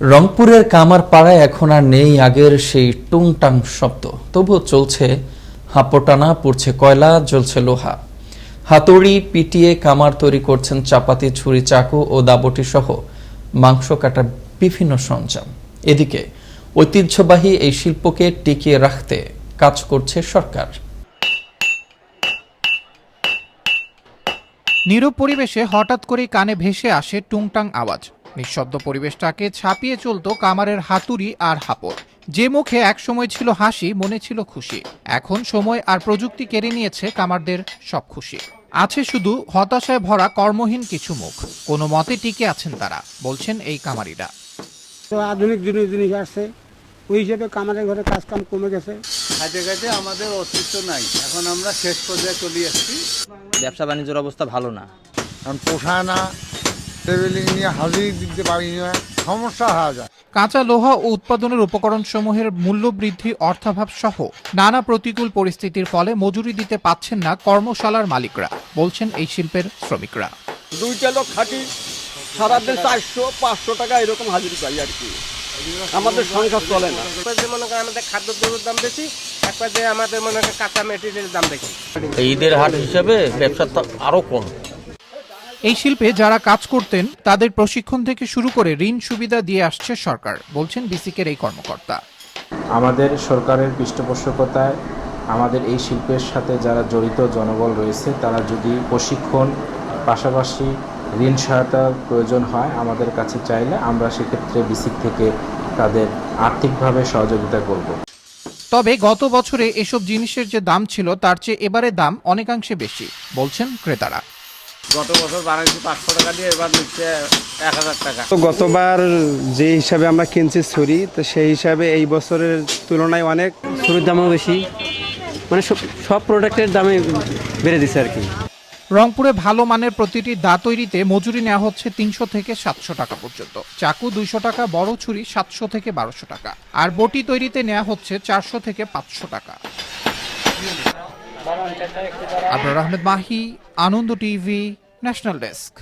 রংপুরের কামার পাড়ায় এখন আর নেই আগের সেই টুংটাং শব্দ। তবুও চলছে হাঁপটানা, পড়ছে কয়লা, জ্বলছে লোহা। হাতুড়ি, পিটিয়ে কামার তৈরি করছেন চাপাতি, ছুরি, চাকু ও দাবটি সহ মাংস কাটার বিভিন্ন সরঞ্জাম। এদিকে ঐতিহ্যবাহী এই শিল্পকে টিকিয়ে রাখতে কাজ করছে সরকার। নীরব পরিবেশে হঠাৎ করে কানে ভেসে আসে টুংটাং আওয়াজ। নিঃশব্দ পরিবেশটাকে ছাপিয়ে চলতো কামারের হাতুড়ি আর হাপড়। যে মুখে একসময় ছিল হাসি মনে ছিল খুশি। এখন সময় আর প্রযুক্তি কেড়ে নিয়েছে কামারদের সব খুশি। আছে শুধু হতাশায় ভরা কর্মহীন কিছু মুখ। কোনো মতে টিকে আছেন তারা বলছেন এই কামারিরা। তো আধুনিক জিনিস জিনিস আসছে ওই হিসেবে কামারের ঘরে কাজ কাম কমে গেছে। খাইতে খাইতে আমাদের অস্তিত্ব নাই। এখন আমরা শেষ পর্যায়ে চলে আসছি। ব্যবসা বাণিজ্যের অবস্থা ভালো না। কারণ পোষা না টেবিলিং নিয়ে হাজির দিতে পারি না সমস্যা হয়ে যায়। কাঁচা লোহা ও উৎপাদনের উপকরণ সমূহের মূল্য বৃদ্ধি অর্থাভাব সহ নানা প্রতিকূল পরিস্থিতির ফলে মজুরি দিতে পাচ্ছেন না কর্মশালার মালিকরা বলছেন এই শিল্পের শ্রমিকরা। দুইটা লোক খাটি সারাদিন চারশো পাঁচশো টাকা এরকম হাজির পাই আর কি। আমাদের সংসার চলে না। মনে করেন আমাদের খাদ্য দ্রব্যের দাম বেশি একপাশে আমাদের মনে করেন কাঁচা মেটেরিয়ালের দাম বেশি। ঈদের হাট হিসেবে ব্যবসা তো আরও কম। এই শিল্পে যারা কাজ করতেন তাদের প্রশিক্ষণ থেকে শুরু করে ঋণ সুবিধা দিয়ে আসছে সরকার বলছেন বিসিকের এই কর্মকর্তা। আমাদের সরকারের পৃষ্ঠপোষকতায় আমাদের এই শিল্পের সাথে যারা জড়িত জনবল রয়েছে তারা যদি প্রশিক্ষণ পাশাপাশি ঋণ সহায়তার প্রয়োজন হয় আমাদের কাছে চাইলে আমরা সেক্ষেত্রে বিসিক থেকে তাদের আর্থিকভাবে সহযোগিতা করব। তবে গত বছরে এসব জিনিসের যে দাম ছিল তার চেয়ে এবারে দাম অনেকাংশে বেশি বলছেন ক্রেতারা। গত বছর বানাইছি পাঁচশো টাকা দিয়ে এবার নিচ্ছে এক হাজার টাকা। তো গতবার যে হিসাবে আমরা কিনছি ছুরি তো সেই হিসাবে এই বছরের তুলনায় অনেক ছুরির দামও বেশি। মানে সব সব প্রোডাক্টের দামে বেড়ে দিছে আর কি। রংপুরে ভালো মানের প্রতিটি দা তৈরিতে মজুরি নেওয়া হচ্ছে তিনশো থেকে সাতশো টাকা পর্যন্ত। চাকু দুইশো টাকা বড় ছুরি সাতশো থেকে বারোশো টাকা। আর বটি তৈরিতে নেওয়া হচ্ছে চারশো থেকে পাঁচশো টাকা। Abrar Ahmed Mahi Ananda TV national desk